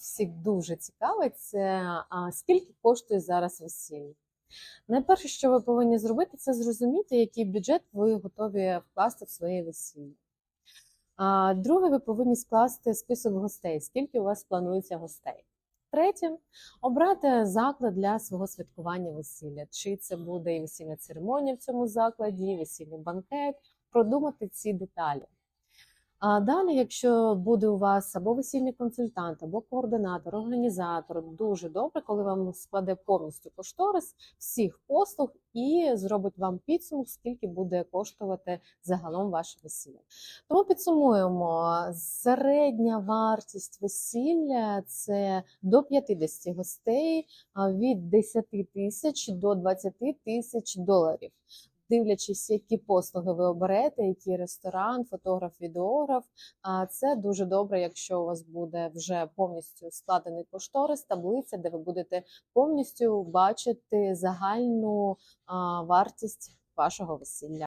всіх дуже цікавить, це а, скільки коштує зараз весілля. Найперше, що ви повинні зробити, це зрозуміти, який бюджет ви готові вкласти в своє весілля. А друге, ви повинні скласти список гостей, скільки у вас планується гостей. Третє, обрати заклад для свого святкування весілля. Чи це буде і весільна церемонія в цьому закладі, і весільний банкет, продумати ці деталі. А далі, якщо буде у вас або весільний консультант, або координатор, організатор, дуже добре, коли вам складе повністю кошторис всіх послуг і зробить вам підсумок, скільки буде коштувати загалом ваше весілля. Тому підсумуємо: середня вартість весілля це до 50 гостей від 10 тисяч до 20 тисяч доларів. Дивлячись, які послуги ви оберете, який ресторан, фотограф, відеограф. А це дуже добре, якщо у вас буде вже повністю складений кошторис, таблиця, де ви будете повністю бачити загальну вартість вашого весілля.